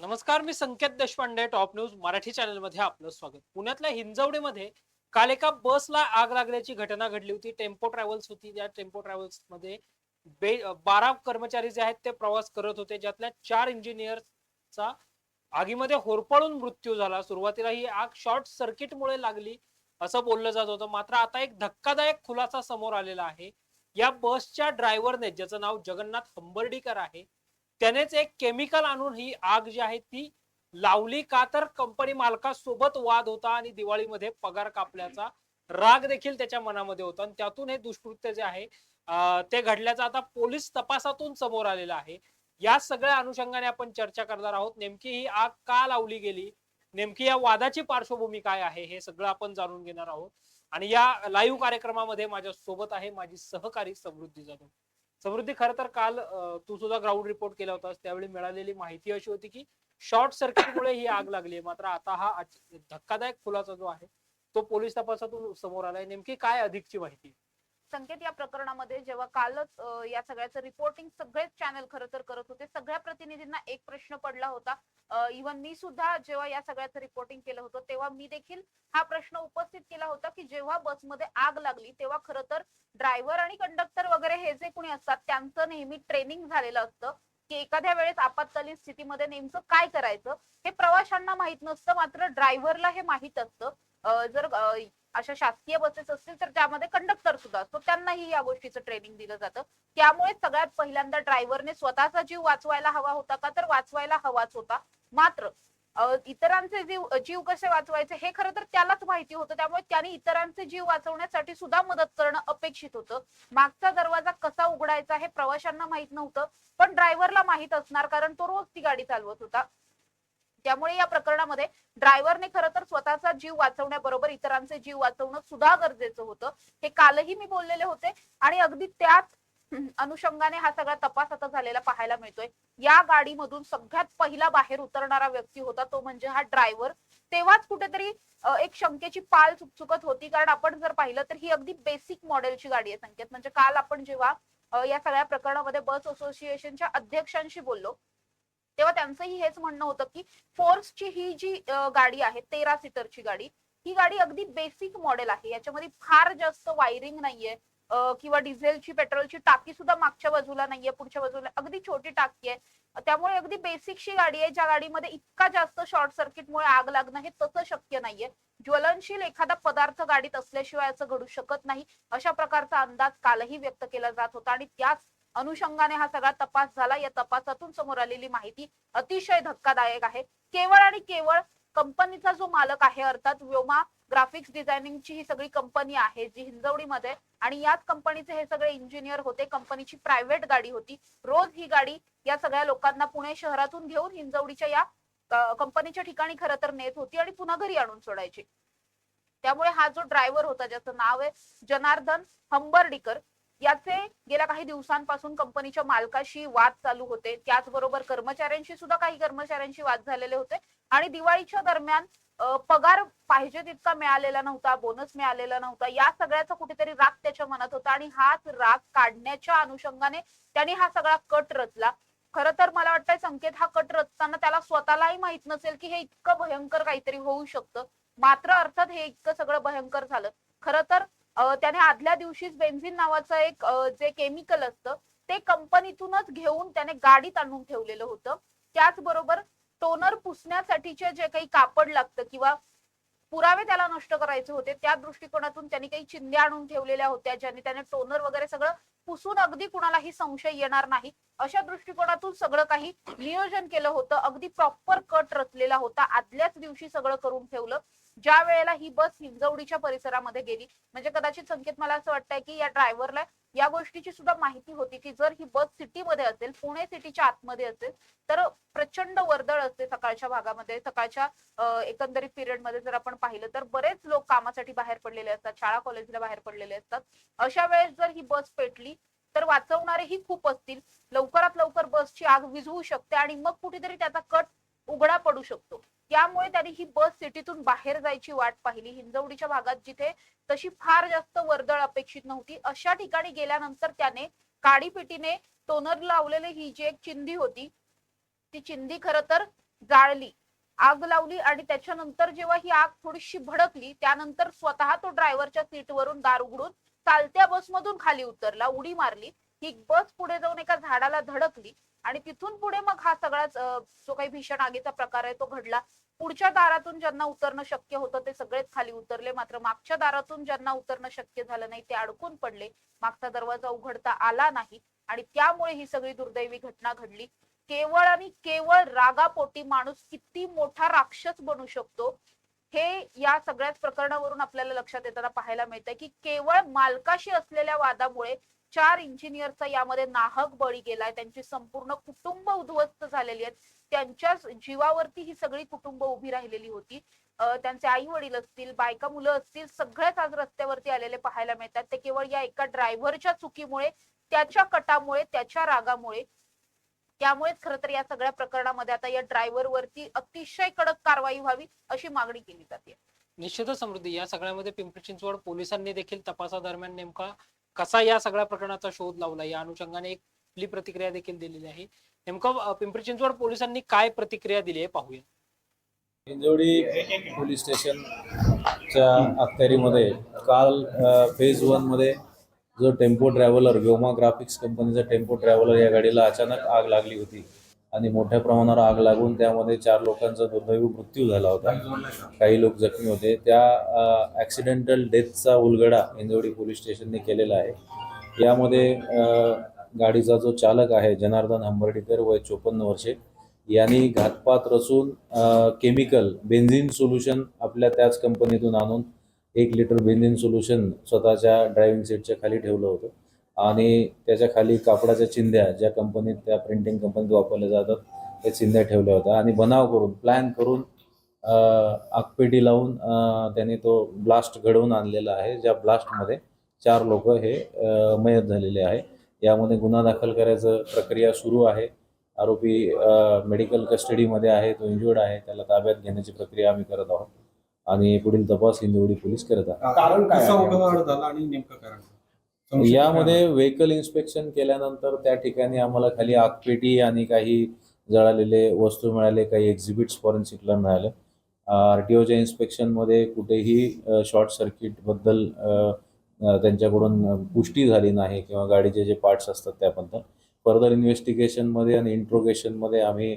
नमस्कार मी Sanket Deshpande top news Marathi चॅनलमध्ये आपलं स्वागत. पुण्यातल्या हिंजवडीमध्ये काल एका बसला आग लागल्याची घटना घडली होती. टेम्पो ट्रॅव्हल्स होती. त्या टेम्पो ट्रॅव्हल्समध्ये बे बारा कर्मचारी जे आहेत ते प्रवास करत होते. ज्यातल्या चार इंजिनियरचा आगीमध्ये होरपळून मृत्यू झाला. सुरुवातीला ही आग शॉर्ट सर्किटमुळे लागली असं बोललं जात होतं. मात्र आता एक धक्कादायक खुलासा समोर आलेला आहे. या बसच्या ड्रायव्हरने ज्याचं नाव जगन्नाथ हंबर्डीकर आहे त्यानेच एक केमिकल आणून ही आग जी आहे ती लावली का तर कंपनी मालकासोबत वाद होता आणि दिवाळीमध्ये पगार कापल्याचा राग देखील त्याच्या मनामध्ये होता. आणि त्यातून हे दुष्कृत्य जे आहे ते घडल्याचं आता पोलीस तपासातून समोर आलेलं आहे. या सगळ्या अनुषंगाने आपण चर्चा करणार आहोत. नेमकी ही आग का लावली गेली? नेमकी या वादाची पार्श्वभूमी काय आहे? हे सगळं आपण जाणून घेणार आहोत. आणि या लाईव्ह कार्यक्रमामध्ये माझ्या सोबत आहे माझी सहकारी समृद्धी जाधव. समृद्धी खरं तर काल तू सुद्धा ग्राउंड रिपोर्ट केला होतास. त्यावेळी मिळालेली माहिती अशी होती की शॉर्ट सर्किटमुळे ही आग लागली आहे. मात्र आता हा धक्कादायक खुलासा जो आहे तो पोलीस तपासातून समोर आलाय. नेमकी काय अधिकची माहिती? संकेत या प्रकरणामध्ये जेव्हा कालच या सगळ्याचं रिपोर्टिंग सगळेच चॅनल खरं तर करत होते. सगळ्या प्रतिनिधींना एक प्रश्न पडला होता. इव्हन मी सुद्धा जेव्हा या सगळ्याचं रिपोर्टिंग केलं होतं तेव्हा मी देखील हा प्रश्न उपस्थित केला होता की जेव्हा बसमध्ये आग लागली तेव्हा खरं तर ड्रायव्हर आणि कंडक्टर वगैरे हे जे कोणी असतात त्यांचं नेहमी ट्रेनिंग झालेलं असतं की एखाद्या वेळेस आपत्कालीन स्थितीमध्ये नेमकं काय करायचं हे प्रवाशांना माहीत नसतं. मात्र ड्रायव्हरला हे माहीत असतं. जर अशा शासकीय बसेस असतील तर त्यामध्ये कंडक्टर सुद्धा असतो. त्यांनाही या गोष्टीचं ट्रेनिंग दिलं जातं. त्यामुळे सगळ्यात पहिल्यांदा ड्रायव्हरने स्वतःचा जीव वाचवायला हवा होता का? तर वाचवायला हवाच होता. मात्र इतरांचे जीव जीव कसे वाचवायचे हे खरं तर त्यालाच माहिती होतं. त्यामुळे त्याने इतरांचे जीव वाचवण्यासाठी सुद्धा मदत करणं अपेक्षित होतं. मागचा दरवाजा कसा उघडायचा हे प्रवाशांना माहीत नव्हतं. पण ड्रायव्हरला माहीत असणार कारण तो रोज ती गाडी चालवत होता. त्यामुळे या प्रकरणामध्ये ड्रायव्हरने खरं तर स्वतःचा जीव वाचवण्याबरोबर इतरांचे जीव वाचवणं सुद्धा गरजेचं होतं. हे कालही मी बोललेले होते आणि अगदी त्याच अनुषंगाने हा सगळा तपास आता झालेला पाहायला मिळतोय. या गाडीमधून सगळ्यात पहिला बाहेर उतरणारा व्यक्ती होता तो म्हणजे हा ड्रायव्हर. तेव्हाच कुठेतरी एक शंकेची पाल चुकचुकत होती कारण आपण जर पाहिलं तर ही अगदी बेसिक मॉडेलची गाडी आहे संकेत. म्हणजे काल आपण जेव्हा या सगळ्या प्रकरणामध्ये बस असोसिएशनच्या अध्यक्षांशी बोललो तेव्हा त्यांचंही हेच म्हणणं होतं की फोर्सची ही जी गाडी आहे तेरा सीटरची गाडी ही गाडी अगदी बेसिक मॉडेल आहे. याच्यामध्ये फार जास्त वायरिंग नाहीये किंवा डिझेलची पेट्रोलची टाकी सुद्धा मागच्या बाजूला नाहीये पुढच्या बाजूला अगदी छोटी टाकी आहे. त्यामुळे अगदी बेसिकशी गाडी आहे ज्या गाडीमध्ये इतका जास्त शॉर्ट सर्किटमुळे आग लागणं हे तसं शक्य नाहीये. ज्वलनशील एखादा पदार्थ गाडीत असल्याशिवाय असं घडू शकत नाही. अशा प्रकारचा अंदाज कालही व्यक्त केला जात होता आणि त्याच अनुषंगाने हा सगळा तपास झाला. या तपासातून समोर आलेली माहिती अतिशय धक्कादायक आहे. केवळ आणि केवळ कंपनीचा जो मालक आहे अर्थात व्योमा ग्राफिक्स डिझायनिंगची ही सगळी कंपनी आहे जी हिंजवडीमध्ये आणि याच कंपनीचे हे सगळे इंजिनियर होते. कंपनीची प्रायव्हेट गाडी होती. रोज ही गाडी या सगळ्या लोकांना पुणे शहरातून घेऊन हिंजवडीच्या या कंपनीच्या ठिकाणी खरं तर नेत होती आणि पुन्हा घरी आणून सोडायची. त्यामुळे हा जो ड्रायव्हर होता ज्याचं नाव आहे जनार्दन हंबर्डीकर याचे गेल्या काही दिवसांपासून कंपनीच्या मालकाशी वाद चालू होते. त्याचबरोबर कर्मचाऱ्यांशी सुद्धा काही कर्मचाऱ्यांशी वाद झालेले होते. आणि दिवाळीच्या दरम्यान पगार पाहिजे तितका मिळालेला नव्हता बोनस मिळालेला नव्हता. या सगळ्याचा कुठेतरी राग त्याच्या मनात होता आणि हाच राग काढण्याच्या अनुषंगाने त्यांनी हा सगळा कट रचला. खर तर मला वाटतंय संकेत हा कट रचताना त्याला स्वतःलाही माहीत नसेल की हे इतकं भयंकर काहीतरी होऊ शकतं. मात्र अर्थात हे इतकं सगळं भयंकर झालं. खर तर त्याने आदल्या दिवशीच बेन्झिन नावाचं एक जे केमिकल असतं ते कंपनीतूनच घेऊन त्याने गाडीत आणून ठेवलेलं होतं. त्याचबरोबर टोनर पुसण्यासाठीचे जे काही कापड लागतं किंवा पुरावे त्याला नष्ट करायचे होते त्या दृष्टिकोनातून त्यांनी काही चिंध्या आणून ठेवलेल्या होत्या ज्याने त्याने टोनर वगैरे सगळं पुसून अगदी कुणालाही संशय येणार नाही. अशा दृष्टिकोनातून सगळं काही नियोजन केलं होतं अगदी प्रॉपर कट रचलेला होता आदल्याच दिवशी सगळं करून ठेवलं. ज्या वेळेला ही बस हिंजवडीच्या परिसरामध्ये गेली म्हणजे कदाचित संकेत मला असं वाटतंय की या ड्रायव्हरला या गोष्टीची सुद्धा माहिती होती की जर ही बस सिटीमध्ये असेल पुणे सिटीच्या आतमध्ये असेल तर प्रचंड वर्दळ असते सकाळच्या भागामध्ये. सकाळच्या एकंदरीत पिरियडमध्ये जर आपण पाहिलं तर बरेच लोक कामासाठी बाहेर पडलेले असतात शाळा कॉलेजला बाहेर पडलेले असतात. अशा वेळेस जर ही बस पेटली तर वाचवणारेही खूप असतील. लवकरात लवकर बसची आग विझवू शकते आणि मग कुठेतरी त्याचा कट उघडा पडू शकतो. त्यामुळे त्यांनी ही बस सिटीतून बाहेर जायची वाट पाहिली. हिंजवडीच्या भागात जिथे तशी फार जास्त वर्दळ अपेक्षित नव्हती. अशा ठिकाणी गेल्यानंतर त्याने काडीपिटीने टोनर लावलेली ही जी एक चिंधी होती ती चिंधी खरं तर जाळली आग लावली आणि त्याच्यानंतर जेव्हा ही आग थोडीशी भडकली त्यानंतर स्वतः तो ड्रायव्हरच्या सीटवरून दार उघडून चालत्या बसमधून खाली उतरला उडी मारली. ही बस पुढे जाऊन एका झाडाला धडकली. आणि तिथून पुढे मग हा सगळाच जो काही भीषण आगीचा प्रकार आहे तो घडला. पुढच्या दारातून ज्यांना उतरणं शक्य होतं ते सगळेच खाली उतरले. मात्र मागच्या दारातून ज्यांना उतरणं शक्य झालं नाही ते अडकून पडले. मागचा दरवाजा उघडता आला नाही आणि त्यामुळे ही सगळी दुर्दैवी घटना घडली. केवळ आणि केवळ रागापोटी माणूस किती मोठा राक्षस बनू शकतो? हे या सगळ्याच प्रकरणावरून आपल्याला लक्षात येताना पाहायला मिळतंय की केवळ मालकाशी असलेल्या वादामुळे चार इंजिनियरचा यामध्ये नाहक बळी गेलाय त्यांची संपूर्ण कुटुंब उद्ध्वस्त झालेली आहेत. त्यांच्या जीवावरती ही सगळी कुटुंब उभी राहिलेली होती. त्यांचे आई वडील असतील बायका मुलं असतील सगळेच आज रस्त्यावरती आलेले पाहायला मिळतात. ते केवळ या एका ड्रायव्हरच्या चुकीमुळे त्याच्या कटामुळे त्याच्या रागामुळे. त्यामुळेच खरं तर या सगळ्या प्रकरणामध्ये आता या ड्रायव्हर वरती अतिशय कडक कारवाई व्हावी अशी मागणी केली जाते. निश्चितच समृद्धी या सगळ्यामध्ये पिंपरी चिंचवड पोलिसांनी देखील तपासादरम्यान नेमका कसा या सगळ्या प्रकरणाचा शोध लावला? या अनुषंगाने एक आपली प्रतिक्रिया देखील दिलेली आहे. नेमकं पिंपरी चिंचवड पोलिसांनी काय प्रतिक्रिया दिली आहे पाहूया. हिंजवडी पोलीस स्टेशनच्या अखत्यारीमध्ये काल फेज वनमध्ये जो टेम्पो ट्रॅव्हलर व्योमा ग्राफिक्स कंपनीचा टेम्पो ट्रॅव्हलर या गाडीला अचानक आग लागली होती. आणि मोठ्या प्रमाणावर आग लागून त्यामध्ये चार लोकांचा दुर्दैवी मृत्यू झाला होता. काही लोक जखमी होते. त्या ॲक्सिडेंटल डेथचा उलगडा हिंजवडी पोलीस स्टेशनने केलेला आहे. यामध्ये गाडीचा जो चालक आहे जनार्दन हंबर्डीकर वय चोपन्न वर्षे यांनी घातपात रचून केमिकल बेन्झिन सोल्युशन आपल्या त्याच कंपनीतून आणून एक लिटर बेन्झिन सोल्युशन स्वतःच्या ड्रायव्हिंग सीटच्या खाली ठेवलं होतं. आणि त्याच्याखाली कापडाच्या चिंध्या ज्या कंपनीत त्या प्रिंटिंग कंपनीत वापरल्या जातात त्या चिंध्या ठेवल्या होत्या. आणि बनाव करून प्लॅन करून अ, आगपेटी लावून त्यांनी तो ब्लास्ट घडवून आणलेला आहे ज्या ब्लास्टमध्ये चार लोक हे मयत झालेले आहे. यामध्ये गुन्हा दाखल करायचं प्रक्रिया सुरू आहे. आरोपी मेडिकल कस्टडीमध्ये आहे तो इंजुर्ड आहे त्याला ताब्यात घेण्याची प्रक्रिया आम्ही करत आहोत. आणि पुढील तपास हिंदवडी पोलीस करत आहेत. कारण काय कसा आहे? उघड झाला आणि नेमकं कारण यामध्ये व्हेकल इन्स्पेक्शन केल्यानंतर त्या ठिकाणी आम्हाला खाली आगपेटी आणि काही जळालेले वस्तू मिळाले काही एक्झिबिट्स फॉरेन्सिकला मिळाले. आर टी ओच्या इन्स्पेक्शनमध्ये कुठेही शॉर्ट सर्किटबद्दल त्यांच्याकडून पुष्टी झाली नाही किंवा गाडीचे जे पार्ट्स असतात त्याबद्दल. फर्दर इन्व्हेस्टिगेशनमध्ये आणि इंट्रोगेशनमध्ये आम्ही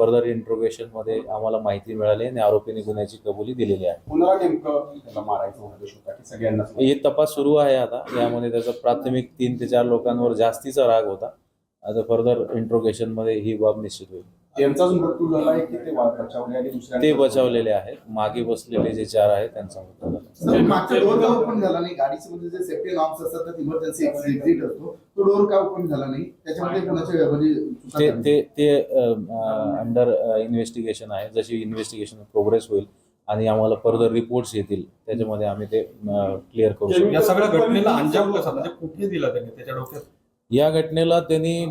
फर्दर इंट्रोगेशनमध्ये आम्हाला माहिती मिळाली आणि आरोपीने गुन्ह्याची कबुली दिलेली आहे. कुणाला नेमकं त्याला मारायचा उद्देश होता की सगळ्यांना हे तपास सुरू आहे आता. यामध्ये त्याचा प्राथमिक तीन ते चार लोकांवर जास्तीचा राग होता. आता फर्दर इंट्रोगेशनमध्ये ही बाब निश्चित होईल. त्यांचाच मृत्यू झाला आहे की ते बचावले आणि दुसऱ्या ते बचावलेले आहेत. मागे बसलेले जे चार आहेत त्यांचा मृत्यू झाला. मागचा डोर का ओपन झाला नाही? गाडीचे मध्ये जे सेफ्टी नॉर्म्स असतात त्यात इमर्जन्सी एक्झिट असतो. तो डोर का ओपन झाला नाही? त्याच्यामध्ये कोणाच्या म्हणजे? ते ते अंडर इन्व्हेस्टिगेशन आहे. जशी इन्व्हेस्टिगेशन प्रोग्रेस होईल आणि आम्हाला फर्दर रिपोर्ट्स येतील त्याच्यामध्ये आम्ही ते क्लिअर करू शकतो. या सगळ्या घटनेला अंजाम कसा? म्हणजे कुठे दिला त्यांनी? त्याच्या डोक्यात या घटनेला त्यांनी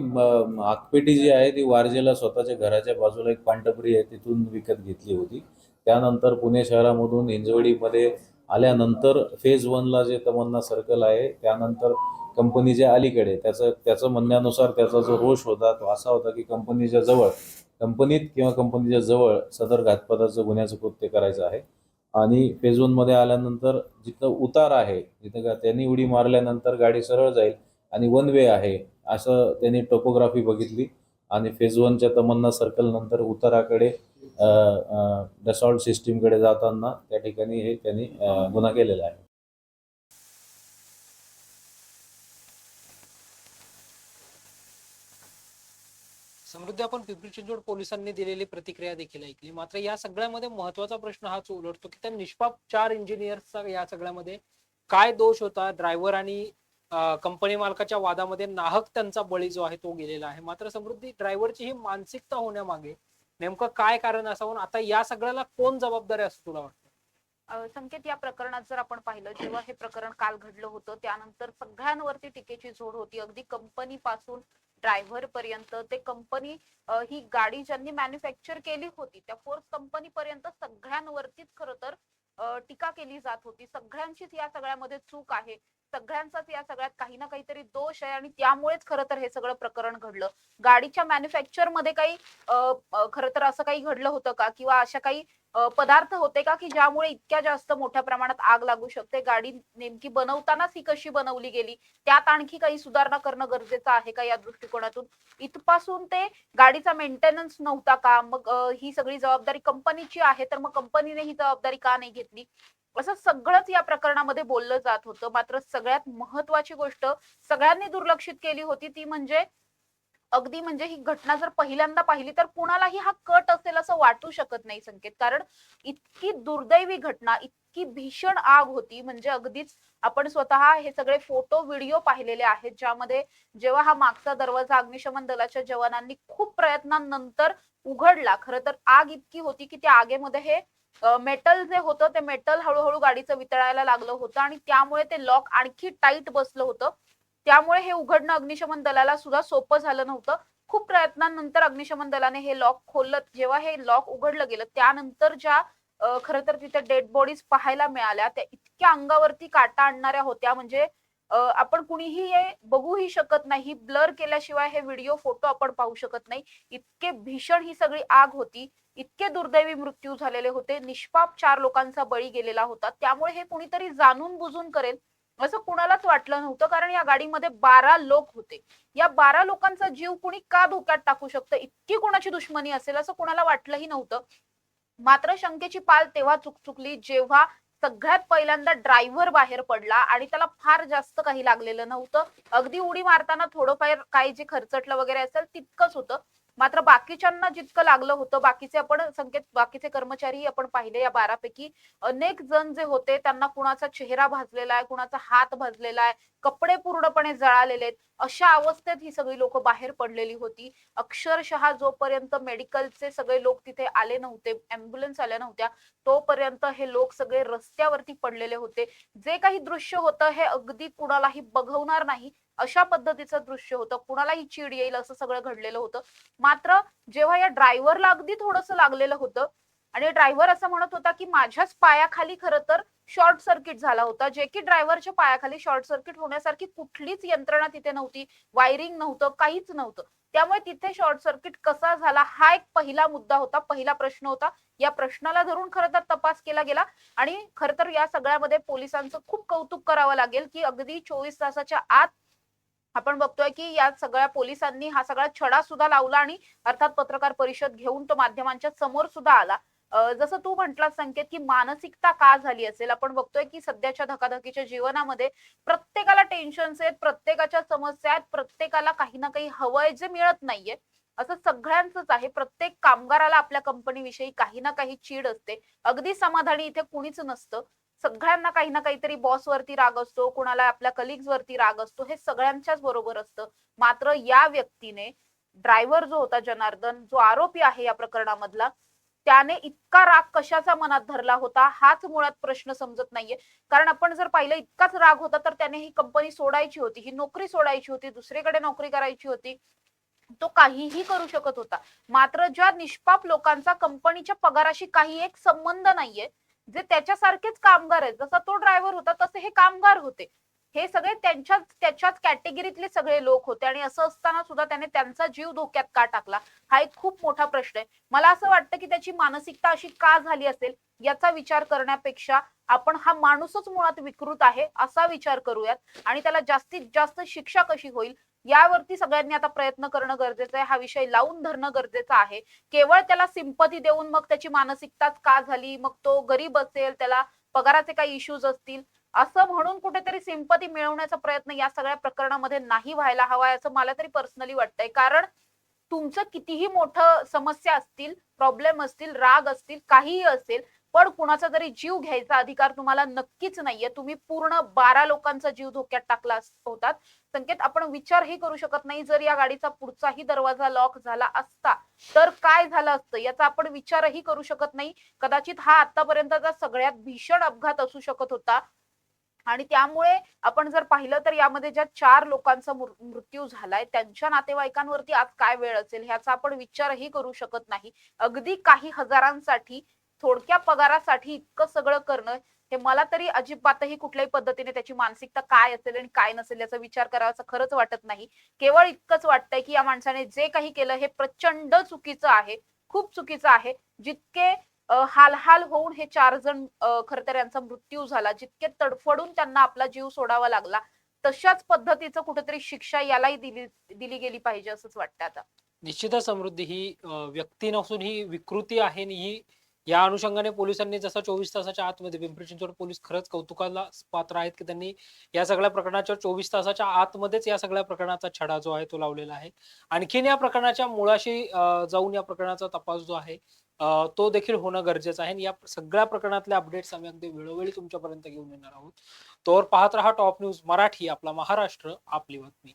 आकपेटी जी आहे ती वारजेला स्वतःच्या घराच्या बाजूला एक पांटपरी आहे तिथून विकत घेतली होती. त्यानंतर पुणे शहरामधून हिंजवडीमध्ये आल्यानंतर फेज वनला जे तमन्ना सर्कल आहे त्यानंतर कंपनीच्या अलीकडे त्याचं त्याचं म्हणण्यानुसार त्याचा जो रोष होता तो असा होता की कंपनीच्या जवळ कंपनीत किंवा कंपनीच्या जवळ सदर घातपाताचं गुन्ह्याचं कृत्य करायचं आहे. आणि फेज वनमध्ये आल्यानंतर जिथं उतार आहे जिथं का त्यांनी उडी मारल्यानंतर गाडी सरळ जाईल आणि वन वे आहे. असं त्यांनी टोपोग्राफी बघितली. आणि फेज वनच्या तमन्ना सर्कल नंतर उताराकडे डसॉल्ट सिस्टीमकडे जाताना त्या ठिकाणी हे त्यांनी गुन्हा केलेला आहे. समृद्धी आपण पिंपरी चिंचवड पोलिसांनी दिलेली प्रतिक्रिया देखील ऐकली. मात्र या सगळ्यामध्ये महत्त्वाचा प्रश्न हाच उलटतो की त्या निष्पाप चार इंजिनियर्सचा या सगळ्यामध्ये काय दोष होता? ड्रायव्हर आणि कंपनी मालकाच्या वादामध्ये नाहक त्यांचा बळी जो आहे तो गेलेला आहे. मात्र समृद्धी ड्रायव्हरची ही मानसिकता होण्यामागे नेमकं काय कारण असावं? आता या सगळ्याला कोण जबाबदार असतो असं तुला वाटतं? संकेत या प्रकरणात जर आपण पाहिलं जेव्हा हे प्रकरण काल घडलं होतं त्यानंतर सगळ्यांवरती टीकेची झोड होती. अगदी कंपनी पासून ड्रायव्हर पर्यंत ते कंपनी ही गाडी ज्यांनी मॅन्युफॅक्चर केली होती त्या फोर्स कंपनी पर्यंत सगळ्यांवरतीच खर तर टीका केली जात होती. सगळ्यांचीच या सगळ्यामध्ये चूक आहे. सगळ्यांचाच या सगळ्यात काही ना काहीतरी दोष आहे आणि त्यामुळेच खरं तर हे सगळं प्रकरण घडलं. गाडीच्या मॅन्युफॅक्चरमध्ये काही खरं तर असं काही घडलं होतं का? किंवा अशा काही पदार्थ होते का की ज्यामुळे इतक्या जास्त मोठ्या प्रमाणात आग लागू शकते? गाडी नेमकी बनवतानाच ही कशी बनवली गेली? त्यात आणखी काही सुधारणा करणं गरजेचं आहे का या दृष्टिकोनातून? इथपासून ते गाडीचा मेंटेनन्स नव्हता का? मग ही सगळी जबाबदारी कंपनीची आहे तर मग कंपनीने ही जबाबदारी का नाही घेतली? असं सगळंच या प्रकरणामध्ये बोललं जात होतं. मात्र सगळ्यात महत्वाची गोष्ट सगळ्यांनी दुर्लक्षित केली होती ती म्हणजे अगदी म्हणजे ही घटना जर पहिल्यांदा पाहिली तर कुणालाही हा कट असेल असं वाटू शकत नाही संकेत. कारण इतकी दुर्दैवी घटना इतकी भीषण आग होती. म्हणजे अगदीच आपण स्वतः हे सगळे फोटो व्हिडिओ पाहिलेले आहेत ज्यामध्ये जेव्हा हा मागचा दरवाजा अग्निशमन दलाच्या जवानांनी खूप प्रयत्नांनंतर उघडला. खरं तर आग इतकी होती की त्या आगेमध्ये हे मेटल जे होतं ते मेटल हळूहळू गाडीचं वितळायला लागलं होतं आणि त्यामुळे ते लॉक आणखी टाईट बसलं होतं. त्यामुळे हे उघडणं अग्निशमन दलाला सुद्धा सोपं झालं नव्हतं. खूप प्रयत्नांनंतर अग्निशमन दलाने हे लॉक खोललं. जेव्हा हे लॉक उघडलं गेलं त्यानंतर ज्या खर तर तिथे डेड बॉडीज पाहायला मिळाल्या त्या इतक्या अंगावरती काटा आणणाऱ्या होत्या. म्हणजे आपण कुणीही हे बघूही शकत नाही. ब्लर केल्याशिवाय हे व्हिडिओ फोटो आपण पाहू शकत नाही. इतके भीषण ही सगळी आग होती. इतके दुर्दैवी मृत्यू झालेले होते. निष्पाप चार लोकांचा बळी गेलेला होता. त्यामुळे हे कुणीतरी जाणून बुजून करेल असं कुणालाच वाटलं नव्हतं कारण या गाडीमध्ये बारा लोक होते. या बारा लोकांचा जीव कुणी का धोक्यात टाकू शकतं? इतकी कुणाची दुश्मनी असेल असं कुणाला वाटलंही नव्हतं. मात्र शंकेची पाल तेव्हा चुकचुकली जेव्हा सगळ्यात पहिल्यांदा ड्रायव्हर बाहेर पडला आणि त्याला फार जास्त काही लागलेलं नव्हतं. अगदी उडी मारताना थोडंफार काही जे खर्चटलं वगैरे असेल तितकंच होतं. मात्र बाकीच्यांना जितकं लागलं होतं बाकीचे आपण संकेत बाकीचे कर्मचारी आपण पाहिले या बारापैकी. अनेक जण जे होते त्यांना कुणाचा चेहरा भाजलेला आहे कुणाचा हात भाजलेला आहे कपडे पूर्णपणे जळालेले आहेत. अशा अवस्थेत ही सगळी लोक बाहेर पडलेली होती. अक्षरशः जोपर्यंत मेडिकलचे सगळे लोक तिथे आले नव्हते अँब्युलन्स आल्या नव्हत्या तोपर्यंत हे लोक सगळे रस्त्यावरती पडलेले होते. जे काही दृश्य होतं हे अगदी कुणालाही बघवणार नाही अशा पद्धतीचं दृश्य होतं. कुणालाही चीड येईल असं सगळं घडलेलं होतं. मात्र जेव्हा या ड्रायव्हरला अगदी थोडस लागलेलं होतं आणि ड्रायव्हर असं म्हणत होता की माझ्याच पायाखाली खरं तर शॉर्ट सर्किट झाला होता जे की ड्रायव्हरच्या पायाखाली शॉर्ट सर्किट होण्यासारखी कुठलीच यंत्रणा तिथे नव्हती वायरिंग नव्हतं काहीच नव्हतं. त्यामुळे तिथे शॉर्ट सर्किट कसा झाला हा एक पहिला मुद्दा होता पहिला प्रश्न होता. या प्रश्नाला धरून खरं तर तपास केला गेला आणि खर तर या सगळ्यामध्ये पोलिसांचं खूप कौतुक करावं लागेल की अगदी चोवीस तासाच्या आत आपण बघतोय की या सगळ्या पोलिसांनी हा सगळा छडा सुद्धा लावला आणि अर्थात पत्रकार परिषद घेऊन तो माध्यमांच्या समोर सुद्धा आला. जसं तू म्हटलास संकेत की मानसिकता का झाली असेल? आपण बघतोय की सध्याच्या धकाधकीच्या जीवनामध्ये प्रत्येकाला टेन्शन्स आहेत प्रत्येकाच्या समस्या आहेत प्रत्येकाला काही ना काही हवंय जे मिळत नाहीये. असं सगळ्यांचंच आहे. प्रत्येक कामगाराला आपल्या कंपनीविषयी काही ना काही चीड असते. अगदी समाधानी इथे कुणीच नसतं. सगळ्यांना काही ना काहीतरी बॉस वरती राग असतो कुणाला आपल्या कलिग्स वरती राग असतो हे सगळ्यांच्याच बरोबर असतं. मात्र या व्यक्तीने ड्रायव्हर जो होता जनार्दन जो आरोपी आहे या प्रकरणामधला त्याने इतका राग कशाचा मनात धरला होता? हाच मुळात प्रश्न समजत नाहीये. कारण आपण जर पाहिलं इतकाच राग होता तर त्याने ही कंपनी सोडायची होती ही नोकरी सोडायची होती दुसरीकडे नोकरी करायची होती. तो काहीही करू शकत होता. मात्र ज्या निष्पाप लोकांचा कंपनीच्या पगाराशी काही एक संबंध नाहीये जे त्याच्यासारखेच कामगार आहेत जसा तो ड्रायव्हर होता तसे हे कामगार होते. हे सगळे त्यांच्याच त्याच्याच कॅटेगरीतले सगळे लोक होते आणि असं असताना सुद्धा त्याने त्यांचा जीव धोक्यात का टाकला? हा एक खूप मोठा प्रश्न आहे. मला असं वाटतं की त्याची मानसिकता अशी का झाली असेल याचा विचार करण्यापेक्षा आपण हा माणूसच मुळात विकृत आहे असा विचार करूयात आणि त्याला जास्तीत जास्त शिक्षा कशी होईल यावरती सगळ्यांनी आता प्रयत्न करणं गरजेचं आहे. हा विषय लावून धरणं गरजेचं आहे. केवळ त्याला सिंपती देऊन मग त्याची मानसिकताच का झाली? मग तो गरीब असेल त्याला पगाराचे काही इश्यूज असतील असं म्हणून कुठेतरी सिंपती मिळवण्याचा प्रयत्न या सगळ्या प्रकरणामध्ये नाही व्हायला हवाय असं मला तरी पर्सनली वाटतंय. कारण तुमचं कितीही मोठं समस्या असतील प्रॉब्लेम असतील राग असतील काहीही असेल पण कुणाचा तरी जीव घ्यायचा अधिकार तुम्हाला नक्कीच नाहीये. तुम्ही पूर्ण बारा लोकांचा जीव धोक्यात टाकला होतात. संकेत आपण विचारही करू शकत नाही. जर या गाडीचा पुढचाही दरवाजा लॉक झाला असता तर काय झालं असतं याचा आपण विचारही करू शकत नाही. कदाचित हा आतापर्यंतचा सगळ्यात भीषण अपघात असू शकत होता. आणि त्यामुळे आपण जर पाहिलं तर यामध्ये ज्या चार लोकांचा मृत्यू झालाय त्यांच्या नातेवाईकांवरती आज काय वेळ असेल ह्याचा आपण विचारही करू शकत नाही. अगदी काही हजारांसाठी थोडक्या पगारासाठी इतकं सगळं करणं हे मला तरी अजिबातही कुठल्याही पद्धतीने त्याची मानसिकता काय असेल आणि काय नसेल याचा विचार करावासा खरंच वाटत नाही. केवळ इतकंच वाटतंय की या माणसाने जे काही केलं हे प्रचंड चुकीचं आहे खूप चुकीचं आहे. जितके हालहाल होऊन हे चार जण खर तर यांचा मृत्यू झाला. जितके तडफडून त्यांना आपला जीव सोडावा लागला तशाच पद्धतीचं कुठेतरी शिक्षा यालाही दिली दिली गेली पाहिजे असंच वाटतं आता. निश्चित समृद्धी ही व्यक्ती नसून ही विकृती आहे आणि ही या अनुषंगाने पोलिसांनी जसं चोवीस तासाच्या आतमध्ये पिंपरी चिंचवड पोलीस खरंच कौतुकाला पात्र आहेत की त्यांनी या सगळ्या प्रकरणाच्या चोवीस तासाच्या आतमध्येच या सगळ्या प्रकरणाचा छडा जो आहे तो लावलेला आहे. आणखीन या प्रकरणाच्या मुळाशी जाऊन या प्रकरणाचा तपास जो आहे तो देखील होणं गरजेचं आहे. आणि या सगळ्या प्रकरणातले अपडेट्स आम्ही अगदी वेळोवेळी तुमच्यापर्यंत घेऊन येणार आहोत. तोवर पाहत रहा टॉप न्यूज मराठी आपला महाराष्ट्र आपली बातमी.